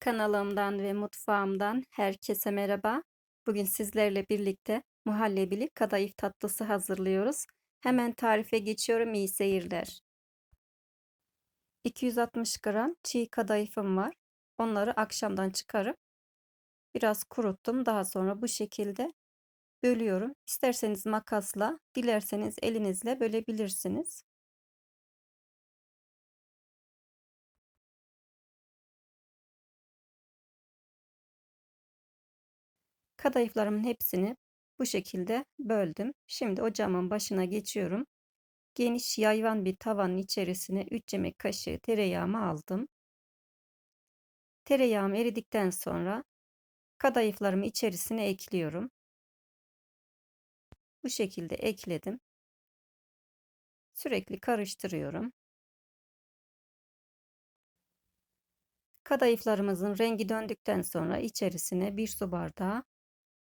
Kanalımdan ve mutfağımdan herkese merhaba. Bugün sizlerle birlikte muhallebili kadayıf tatlısı hazırlıyoruz. Hemen tarife geçiyorum. İyi seyirler. 260 gram çiğ kadayıfım var. Onları akşamdan çıkarıp biraz kuruttum. Daha sonra bu şekilde bölüyorum. İsterseniz makasla, dilerseniz elinizle bölebilirsiniz. Kadayıflarımın hepsini bu şekilde böldüm. Şimdi ocağımın başına geçiyorum. Geniş yayvan bir tavanın içerisine 3 yemek kaşığı tereyağımı aldım. Tereyağım eridikten sonra kadayıflarımı içerisine ekliyorum. Bu şekilde ekledim. Sürekli karıştırıyorum. Kadayıflarımızın rengi döndükten sonra içerisine bir su bardağı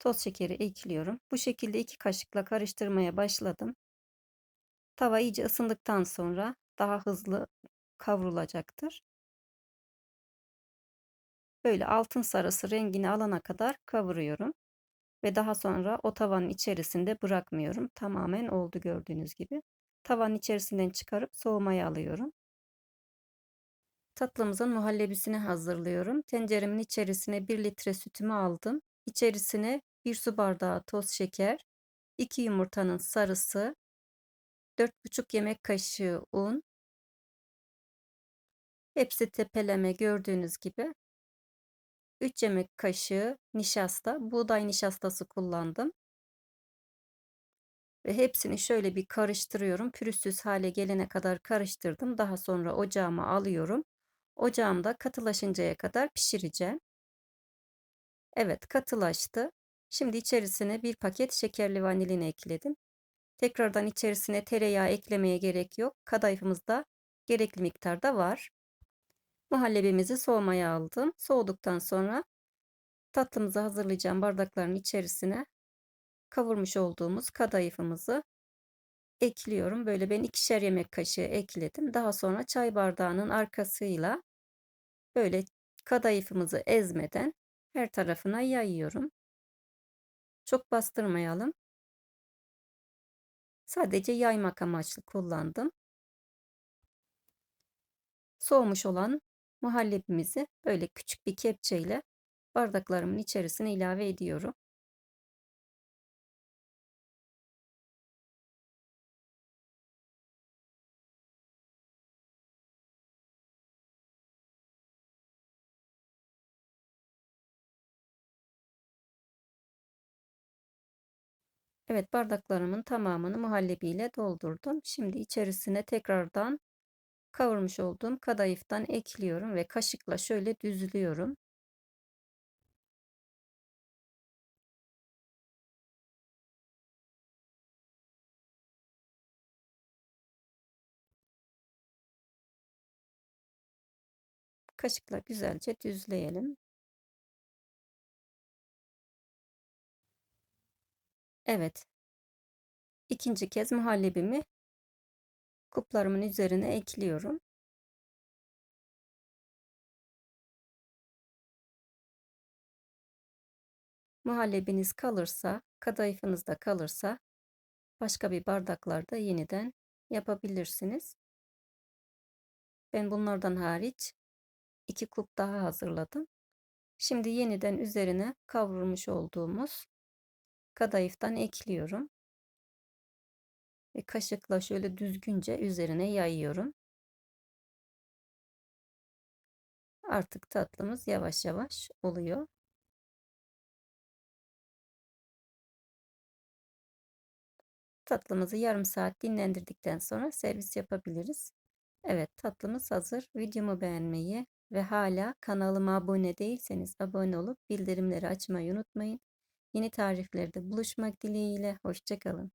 toz şekeri ekliyorum. Bu şekilde iki kaşıkla karıştırmaya başladım. Tava iyice ısındıktan sonra daha hızlı kavrulacaktır. Böyle altın sarısı rengini alana kadar kavuruyorum. Ve daha sonra o tavanın içerisinde bırakmıyorum. Tamamen oldu gördüğünüz gibi. Tavanın içerisinden çıkarıp soğumaya alıyorum. Tatlımızın muhallebisini hazırlıyorum. Tenceremin içerisine 1 litre sütümü aldım. İçerisine 1 su bardağı toz şeker, 2 yumurtanın sarısı, 4,5 yemek kaşığı un. Hepsi tepeleme gördüğünüz gibi. 3 yemek kaşığı nişasta, buğday nişastası kullandım. Ve hepsini şöyle bir karıştırıyorum. Pürüzsüz hale gelene kadar karıştırdım. Daha sonra ocağıma alıyorum. Ocağımda katılaşıncaya kadar pişireceğim. Evet katılaştı. Şimdi içerisine bir paket şekerli vanilini ekledim. Tekrardan içerisine tereyağı eklemeye gerek yok. Kadayıfımız da gerekli miktarda var. Muhallebimizi soğumaya aldım. Soğuduktan sonra tatlımızı hazırlayacağım bardakların içerisine kavurmuş olduğumuz kadayıfımızı ekliyorum. Böyle ben ikişer yemek kaşığı ekledim. Daha sonra çay bardağının arkasıyla böyle kadayıfımızı ezmeden her tarafına yayıyorum. Çok bastırmayalım. Sadece yaymak amaçlı kullandım. Soğumuş olan muhallebimizi böyle küçük bir kepçeyle bardaklarımın içerisine ilave ediyorum. Evet bardaklarımın tamamını muhallebiyle doldurdum. Şimdi içerisine tekrardan kavurmuş olduğum kadayıftan ekliyorum ve kaşıkla şöyle düzlüyorum. Kaşıkla güzelce düzleyelim. Evet. İkinci kez muhallebimi kuplarımın üzerine ekliyorum. Muhallebiniz kalırsa, kadayıfınız da kalırsa başka bir bardaklarda yeniden yapabilirsiniz. Ben bunlardan hariç iki kup daha hazırladım. Şimdi yeniden üzerine kavrulmuş olduğumuz kadayıftan ekliyorum. Ve kaşıkla şöyle düzgünce üzerine yayıyorum. Artık tatlımız yavaş yavaş oluyor. Tatlımızı yarım saat dinlendirdikten sonra servis yapabiliriz. Evet tatlımız hazır. Videomu beğenmeyi ve hala kanalıma abone değilseniz abone olup bildirimleri açmayı unutmayın. Yeni tariflerde buluşmak dileğiyle. Hoşçakalın.